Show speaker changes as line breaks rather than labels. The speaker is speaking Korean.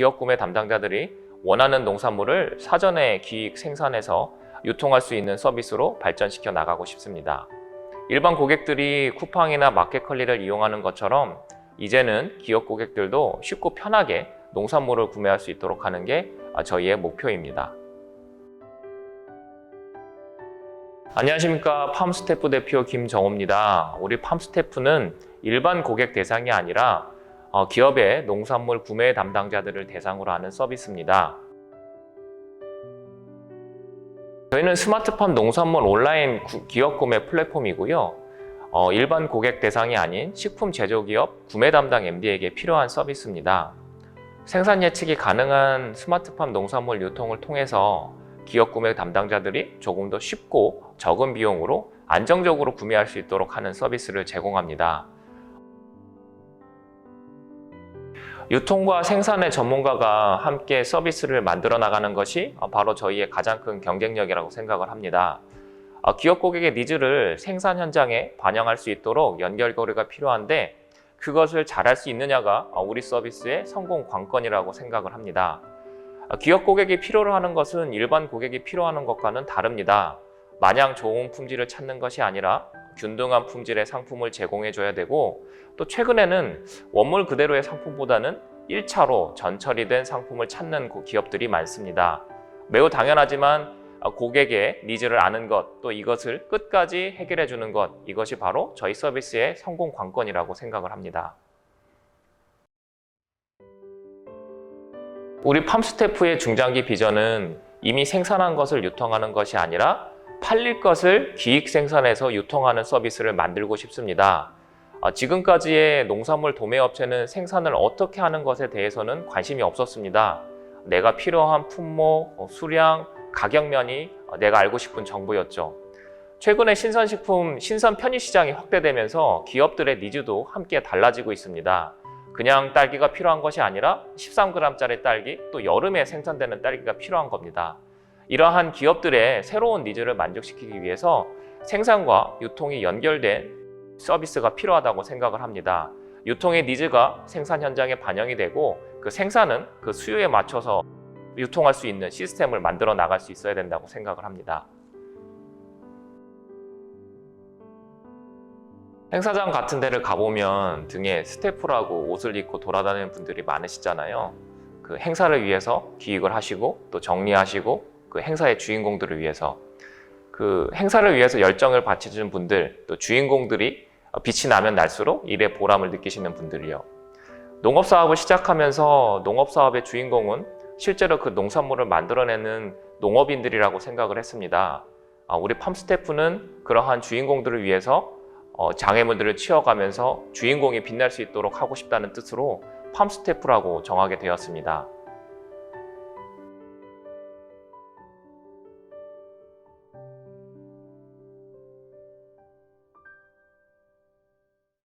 기업 구매 담당자들이 원하는 농산물을 사전에 기획 생산해서 유통할 수 있는 서비스로 발전시켜 나가고 싶습니다. 일반 고객들이 쿠팡이나 마켓컬리를 이용하는 것처럼 이제는 기업 고객들도 쉽고 편하게 농산물을 구매할 수 있도록 하는 게 저희의 목표입니다. 안녕하십니까 팜스태프 대표 김정호입니다. 우리 팜스태프는 일반 고객 대상이 아니라 어, 기업의 농산물 구매 담당자들을 대상으로 하는 서비스입니다. 저희는 스마트팜 농산물 온라인 구- 기업 구매 플랫폼이고요. 어, 일반 고객 대상이 아닌 식품 제조기업 구매 담당 MD에게 필요한 서비스입니다. 생산 예측이 가능한 스마트팜 농산물 유통을 통해서 기업 구매 담당자들이 조금 더 쉽고 적은 비용으로 안정적으로 구매할 수 있도록 하는 서비스를 제공합니다. 유통과 생산의 전문가가 함께 서비스를 만들어 나가는 것이 바로 저희의 가장 큰 경쟁력이라고 생각을 합니다. 어, 기업 고객의 니즈를 생산 현장에 반영할 수 있도록 연결고리가 필요한데 그것을 잘할 수 있느냐가 어, 우리 서비스의 성공 관건이라고 생각을 합니다. 어, 기업 고객이 필요로 하는 것은 일반 고객이 필요하는 것과는 다릅니다. 마냥 좋은 품질을 찾는 것이 아니라 균등한 품질의 상품을 제공해 줘야 되고 또 최근에는 원물 그대로의 상품보다는 1차로 전처리된 상품을 찾는 고- 기업들이 많습니다. 매우 당연하지만 어, 고객의 니즈를 아는 것, 또 이것을 끝까지 해결해 주는 것, 이것이 바로 저희 서비스의 성공 관건이라고 생각을 합니다. 우리 팜스태프의 중장기 비전은 이미 생산한 것을 유통하는 것이 아니라 팔릴 것을 기획 생산해서 유통하는 서비스를 만들고 싶습니다. 어, 지금까지의 농산물 도매업체는 생산을 어떻게 하는 것에 대해서는 관심이 없었습니다. 내가 필요한 품목, 어, 수량, 가격면이 어, 내가 알고 싶은 정보였죠. 최근에 신선식품, 신선 편의 시장이 확대되면서 기업들의 니즈도 함께 달라지고 있습니다. 그냥 딸기가 필요한 것이 아니라 13g짜리 딸기, 또 여름에 생산되는 딸기가 필요한 겁니다. 이러한 기업들의 새로운 니즈를 만족시키기 위해서 생산과 유통이 연결된 서비스가 필요하다고 생각을 합니다. 유통의 니즈가 생산 현장에 반영이 되고 그 생산은 그 수요에 맞춰서 유통할 수 있는 시스템을 만들어 나갈 수 있어야 된다고 생각을 합니다. 행사장 같은 데를 가보면 등에 스태프라고 옷을 입고 돌아다니는 분들이 많으시잖아요. 그 행사를 위해서 기획을 하시고 또 정리하시고 그 행사의 주인공들을 위해서 그 행사를 위해서 열정을 바쳐주는 분들 또 주인공들이 빛이 나면 날수록 일의 보람을 느끼시는 분들이요. 농업 사업을 시작하면서 농업 사업의 주인공은 실제로 그 농산물을 만들어내는 농업인들이라고 생각을 했습니다. 아, 우리 팜 스태프는 그러한 주인공들을 위해서 어, 장애물들을 치워가면서 주인공이 빛날 수 있도록 하고 싶다는 뜻으로 팜 스태프라고 정하게 되었습니다.